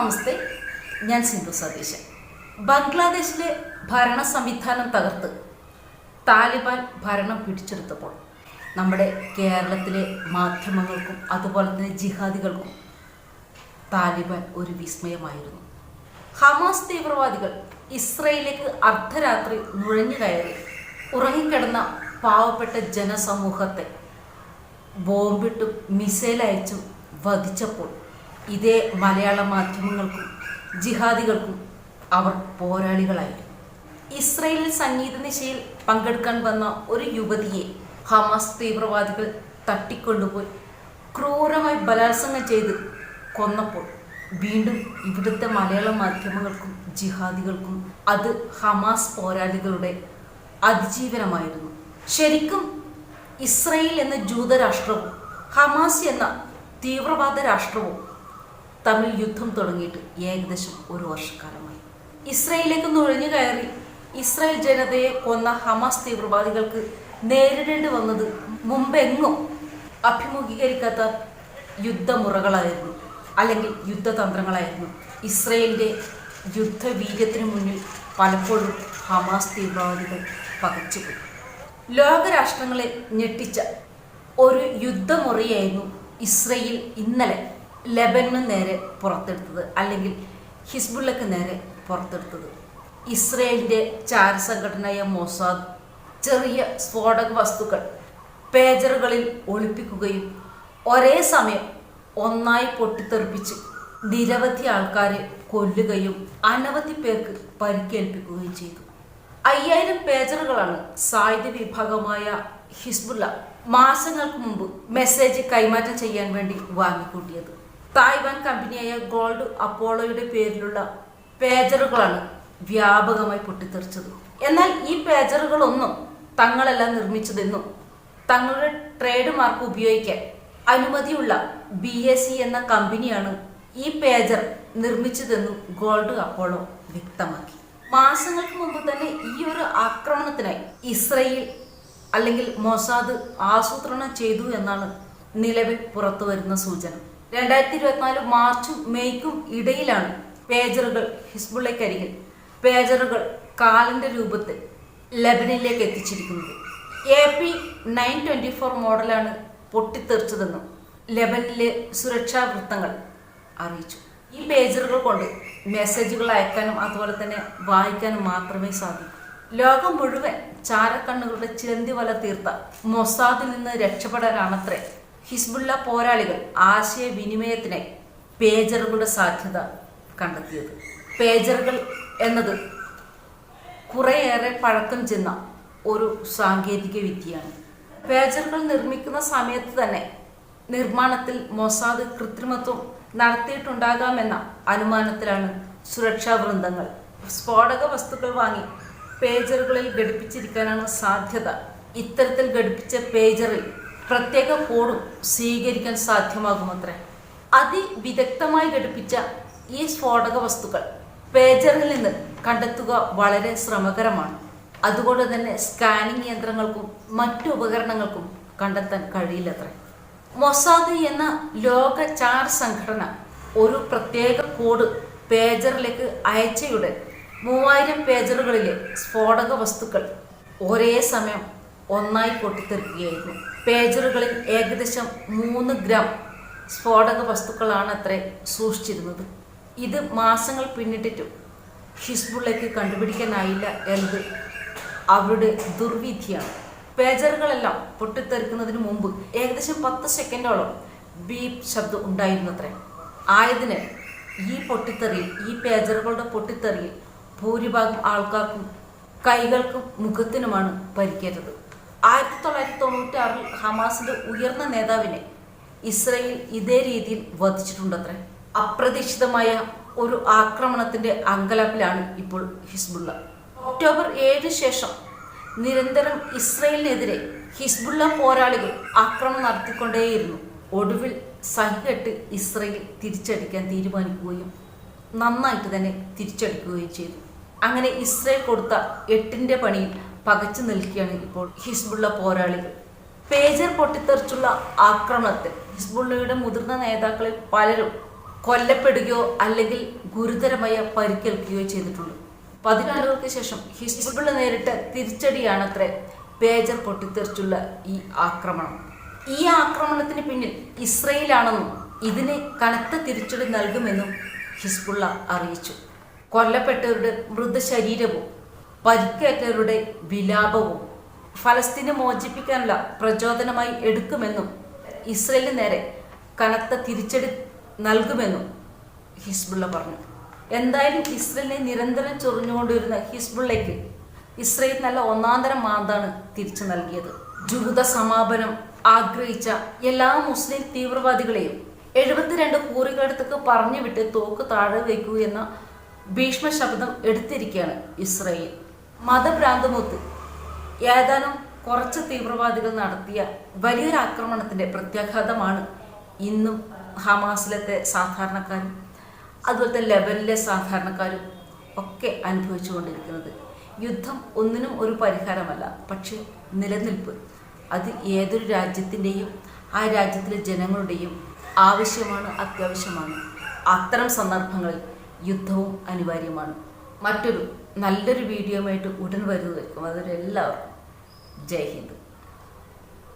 നമസ്തേ ഞാൻ സിന്ധു സതീശൻ. ബംഗ്ലാദേശിലെ ഭരണ സംവിധാനം തകർത്ത് താലിബാൻ ഭരണം പിടിച്ചെടുത്തപ്പോൾ നമ്മുടെ കേരളത്തിലെ മാധ്യമങ്ങൾക്കും അതുപോലെ തന്നെ ജിഹാദികൾക്കും താലിബാൻ ഒരു വിസ്മയമായിരുന്നു. ഹമാസ് തീവ്രവാദികൾ ഇസ്രയേലിലേക്ക് അർദ്ധരാത്രി നുഴഞ്ഞു കയറി ഉറങ്ങിക്കിടന്ന പാവപ്പെട്ട ജനസമൂഹത്തെ ബോംബിട്ടും മിസൈൽ അയച്ചും വധിച്ചപ്പോൾ ഇതേ മലയാള മാധ്യമങ്ങൾക്കും ജിഹാദികൾക്കും അവർ പോരാളികളായിരുന്നു. ഇസ്രയേലിൽ സംഗീത നിശയിൽ പങ്കെടുക്കാൻ വന്ന ഒരു യുവതിയെ ഹമാസ് തീവ്രവാദികൾ തട്ടിക്കൊണ്ടുപോയി ക്രൂരമായി ബലാത്സംഗം ചെയ്ത് കൊന്നപ്പോൾ വീണ്ടും ഇവിടുത്തെ മലയാള മാധ്യമങ്ങൾക്കും ജിഹാദികൾക്കും അത് ഹമാസ് പോരാളികളുടെ അതിജീവനമായിരുന്നു. ശരിക്കും ഇസ്രയേൽ എന്ന ജൂതരാഷ്ട്രവും ഹമാസ് എന്ന തീവ്രവാദ രാഷ്ട്രവും തമ്മിൽ യുദ്ധം തുടങ്ങിയിട്ട് ഏകദേശം ഒരു വർഷക്കാലമായി. ഇസ്രയേലിലേക്ക് നുഴഞ്ഞു കയറി. ഇസ്രായേൽ ജനതയെ കൊന്ന ഹമാസ് തീവ്രവാദികൾക്ക് നേരിടേണ്ടി വന്നത് മുമ്പെങ്ങും അഭിമുഖീകരിക്കാത്ത യുദ്ധമുറകളായിരുന്നു അല്ലെങ്കിൽ യുദ്ധതന്ത്രങ്ങളായിരുന്നു. ഇസ്രയേലിന്റെ യുദ്ധവീര്യത്തിന് മുന്നിൽ പലപ്പോഴും ഹമാസ് തീവ്രവാദികൾ പകച്ചുപോയി. ലോകരാഷ്ട്രങ്ങളെ ഞെട്ടിച്ച ഒരു യുദ്ധമുറയായിരുന്നു ഇസ്രയേൽ ഇന്നലെ. ലെബനു നേരെ പുറത്തെടുത്തത് അല്ലെങ്കിൽ ഹിസ്ബുള്ളക്ക് നേരെ പുറത്തെടുത്തത്. ഇസ്രയേലിന്റെ ചാര സംഘടനയായ മൊസാദ് ചെറിയ സ്ഫോടക വസ്തുക്കൾ പേജറുകളിൽ ഒളിപ്പിക്കുകയും ഒരേ സമയം ഒന്നായി പൊട്ടിത്തെറിപ്പിച്ച് നിരവധി ആൾക്കാരെ കൊല്ലുകയും അനവധി പേർക്ക് പരിക്കേൽപ്പിക്കുകയും ചെയ്തു. അയ്യായിരം പേജറുകളാണ് സായുധ വിഭാഗമായ ഹിസ്ബുള്ള മാസങ്ങൾക്ക് മുമ്പ് മെസ്സേജ് കൈമാറ്റം ചെയ്യാൻ വേണ്ടി വാങ്ങിക്കൂട്ടിയത്. തായ്വാൻ കമ്പനിയായ ഗോൾഡ് അപ്പോളോയുടെ പേരിലുള്ള പേജറുകളാണ് വ്യാപകമായി പൊട്ടിത്തെറിച്ചത്. എന്നാൽ ഈ പേജറുകളൊന്നും തങ്ങളല്ല നിർമ്മിച്ചതെന്നും തങ്ങളുടെ ട്രേഡ് മാർക്ക് ഉപയോഗിക്കാൻ അനുമതിയുള്ള ബി എസ് സി എന്ന കമ്പനിയാണ് ഈ പേജർ നിർമ്മിച്ചതെന്നും ഗോൾഡ് അപ്പോളോ വ്യക്തമാക്കി. മാസങ്ങൾക്ക് മുമ്പ് തന്നെ ഈ ഒരു ആക്രമണത്തിനായി ഇസ്രയേൽ അല്ലെങ്കിൽ മൊസാദ് ആസൂത്രണം ചെയ്തു എന്നാണ് നിലവിൽ പുറത്തു വരുന്ന സൂചന. രണ്ടായിരത്തി ഇരുപത്തിനാല് മാർച്ചും മെയ്ക്കും ഇടയിലാണ് പേജറുകൾ ഹിസ്ബുള്ളയ്ക്കരികിൽ. പേജറുകൾ കാലിന്റെ രൂപത്തിൽ ലബനിലേക്ക് എത്തിച്ചിരിക്കുന്നത്. A P nine twenty four മോഡലാണ് പൊട്ടിത്തെറിച്ചതെന്നും ലബനിലെ സുരക്ഷാ വൃത്തങ്ങൾ അറിയിച്ചു. ഈ പേജറുകൾ കൊണ്ട് മെസ്സേജുകൾ അയക്കാനും അതുപോലെ തന്നെ വായിക്കാനും മാത്രമേ സാധിക്കൂ. ലോകം മുഴുവൻ ചാരക്കണ്ണുകളുടെ ചിലന്തി വല തീർത്ത മൊസാദിൽ നിന്ന് രക്ഷപ്പെടാനാണത്രേ ഹിസ്ബുള്ള പോരാളികൾ ആശയവിനിമയത്തിന് പേജറുകളുടെ സാധ്യത കണ്ടെത്തിയത്. പേജറുകൾ എന്നത് കുറേയേറെ പഴക്കം ചെന്ന ഒരു സാങ്കേതിക വിദ്യയാണ്. പേജറുകൾ നിർമ്മിക്കുന്ന സമയത്ത് തന്നെ നിർമ്മാണത്തിൽ മൊസാദ് കൃത്രിമത്വം നടത്തിയിട്ടുണ്ടാകാമെന്ന അനുമാനത്തിലാണ് സുരക്ഷാ വൃന്ദങ്ങൾ സ്ഫോടക വസ്തുക്കൾ വാങ്ങി പേജറുകളിൽ ഘടിപ്പിച്ചിരിക്കാനാണ് സാധ്യത. ഇത്തരത്തിൽ ഘടിപ്പിച്ച പേജറിൽ പ്രത്യേക കോഡും സ്വീകരിക്കാൻ സാധ്യമാകുമത്രേ. അതിവിദഗ്ധമായി ഘടിപ്പിച്ച ഈ സ്ഫോടക വസ്തുക്കൾ പേജറിൽ നിന്ന് കണ്ടെത്തുക വളരെ ശ്രമകരമാണ്. അതുകൊണ്ട് തന്നെ സ്കാനിംഗ് യന്ത്രങ്ങൾക്കും മറ്റു ഉപകരണങ്ങൾക്കും കണ്ടെത്താൻ കഴിയില്ലത്രേ. മൊസാദ് എന്ന ലോക ചാർ സംഘടന ഒരു പ്രത്യേക കോഡ് പേജറിലേക്ക് അയച്ചയുടൻ മൂവായിരം പേജറുകളിലെ സ്ഫോടക വസ്തുക്കൾ ഒരേ സമയം ഒന്നായി പൊട്ടിത്തെറിക്കുകയായിരുന്നു. പേജറുകളിൽ ഏകദേശം മൂന്ന് ഗ്രാം സ്ഫോടക വസ്തുക്കളാണ് അത്രേ സൂക്ഷിച്ചിരുന്നത്. ഇത് മാസങ്ങൾ പിന്നിട്ടിട്ടും ഹിസ്ബുള്ളയ്ക്ക് കണ്ടുപിടിക്കാനായില്ല എന്നത് അവരുടെ ദുർവിധിയാണ്. പേജറുകളെല്ലാം പൊട്ടിത്തെറിക്കുന്നതിന് മുമ്പ് ഏകദേശം പത്ത് സെക്കൻഡോളം ബീപ് ശബ്ദം ഉണ്ടായിരുന്നത്രേ. ആയതിന് ഈ പൊട്ടിത്തെറിയിൽ ഈ പേജറുകളുടെ പൊട്ടിത്തെറിയിൽ ഭൂരിഭാഗം ആൾക്കാർക്കും കൈകൾക്കും മുഖത്തിനുമാണ് പരിക്കേറ്റത്. ആയിരത്തി തൊള്ളായിരത്തി തൊണ്ണൂറ്റി ആറിൽ ഹമാസിന്റെ ഉയർന്ന നേതാവിനെ ഇസ്രയേൽ ഇതേ രീതിയിൽ വധിച്ചിട്ടുണ്ടത്രേ. അപ്രതീക്ഷിതമായ ഒരു ആക്രമണത്തിന്റെ അങ്കലപ്പിലാണ് ഇപ്പോൾ ഹിസ്ബുള്ള. ഒക്ടോബർ ഏഴ് ശേഷം നിരന്തരം ഇസ്രയേലിനെതിരെ ഹിസ്ബുള്ള പോരാളികൾ ആക്രമണം നടത്തിക്കൊണ്ടേയിരുന്നു. ഒടുവിൽ സഹികെട്ട് ഇസ്രയേൽ തിരിച്ചടിക്കാൻ തീരുമാനിക്കുകയും നന്നായിട്ട് തന്നെ തിരിച്ചടിക്കുകയും ചെയ്തു. അങ്ങനെ ഇസ്രയേൽ കൊടുത്ത എട്ടിന്റെ പണിയിൽ പകച്ചു നിൽക്കുകയാണ് ഇപ്പോൾ ഹിസ്ബുള്ള പോരാളികൾ. പേജർ പൊട്ടിത്തെറിച്ചുള്ള ആക്രമണത്തിൽ ഹിസ്ബുള്ളയുടെ മുതിർന്ന നേതാക്കളിൽ പലരും കൊല്ലപ്പെടുകയോ അല്ലെങ്കിൽ ഗുരുതരമായ പരിക്കേൽക്കുകയോ ചെയ്തിട്ടുണ്ട്. പതിനാലുകൾക്ക് ശേഷം ഹിസ്ബുള്ള നേരിട്ട തിരിച്ചടിയാണത്രേ പേജർ പൊട്ടിത്തെറിച്ചുള്ള ഈ ആക്രമണം. ഈ ആക്രമണത്തിന് പിന്നിൽ ഇസ്രയേലാണെന്നും ഇതിന് കനത്ത തിരിച്ചടി നൽകുമെന്നും ഹിസ്ബുള്ള അറിയിച്ചു. കൊല്ലപ്പെട്ടവരുടെ മൃതശരീരവും പരിക്കേറ്റവരുടെ വിലാപവും ഫലസ്തീനെ മോചിപ്പിക്കാനുള്ള പ്രചോദനമായി എടുക്കുമെന്നും ഇസ്രയേലിന് നേരെ കനത്ത തിരിച്ചടി നൽകുമെന്നും ഹിസ്ബുള്ള പറഞ്ഞു. എന്തായാലും ഇസ്രയേലിനെ നിരന്തരം ചൊറിഞ്ഞുകൊണ്ടിരുന്ന ഹിസ്ബുള്ളയ്ക്ക് ഇസ്രയേൽ നല്ല ഒന്നാന്തരം മാന്താണ് തിരിച്ചു നൽകിയത്. ജൂത സമാപനം ആഗ്രഹിച്ച എല്ലാ മുസ്ലിം തീവ്രവാദികളെയും എഴുപത്തിരണ്ട് കൂറുകളടുത്തേക്ക് പറഞ്ഞു വിട്ട് തോക്ക് താഴെ വയ്ക്കൂ എന്ന ഭീഷ്മ ശബ്ദം എടുത്തിരിക്കുകയാണ് ഇസ്രയേൽ. മതഭ്രാന്തമൊത്ത്. ഏതാനും കുറച്ച് തീവ്രവാദികൾ നടത്തിയ വലിയൊരു ആക്രമണത്തിന്റെ പ്രത്യാഘാതമാണ് ഇന്നും ഹമാസിലത്തെ സാധാരണക്കാരും അതുപോലെ തന്നെ ലെബനിലെ സാധാരണക്കാരും ഒക്കെ അനുഭവിച്ചുകൊണ്ടിരിക്കുന്നത്. യുദ്ധം ഒന്നിനും ഒരു പരിഹാരമല്ല പക്ഷേ നിലനിൽപ്പ്. അത് ഏതൊരു രാജ്യത്തിന്റെയും ആ രാജ്യത്തിലെ ജനങ്ങളുടെയും ആവശ്യമാണ് അത്യാവശ്യമാണ്. അത്തരം സന്ദർഭങ്ങളിൽ യുദ്ധവും അനിവാര്യമാണ്. മറ്റൊരു നല്ലൊരു വീഡിയോ ആയിട്ട് ഉടൻ വരുന്നതായിരിക്കും. അതൊരു എല്ലാവർക്കും ജയ് ഹിന്ദ്.